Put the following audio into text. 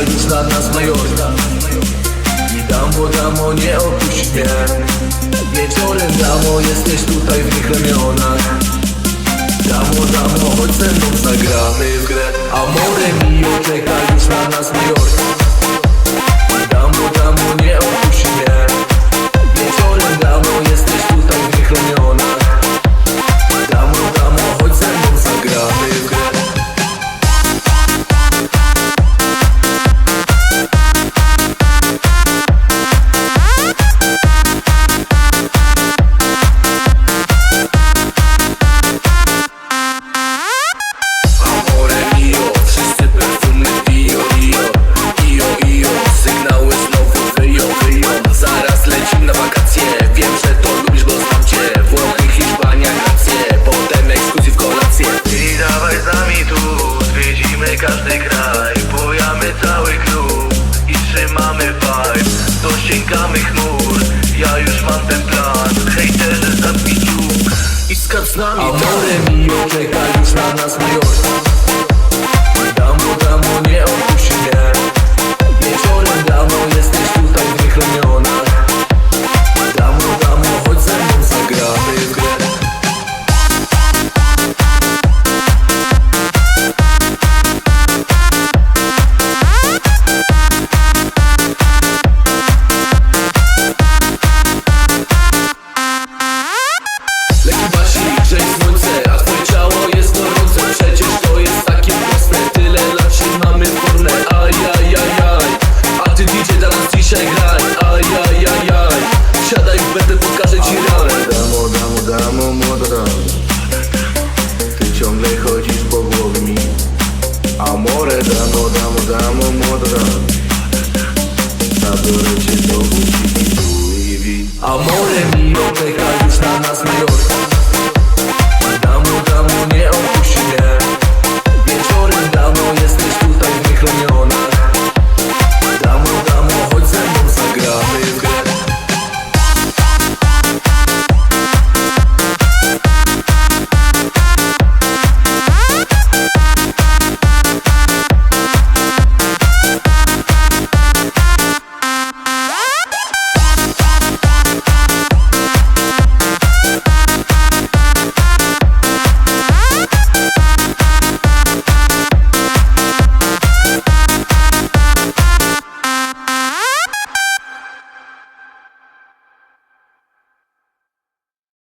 walić na nas majorka. Nie damo, damo, nie opuść mnie. Wieczorem damo, jesteś tutaj w tych ramionach. Damo, damo, chodź ze mną, zagramy w grę. Amore mio, czekaliś na nas majorka. kraj Bojamy cały klub i trzymamy vibe. Dosięgamy chmur, ja już mam ten plan. Hejterzy, zamknij dziób i skacz z nami. Amory mi czeka już na nas, mają Just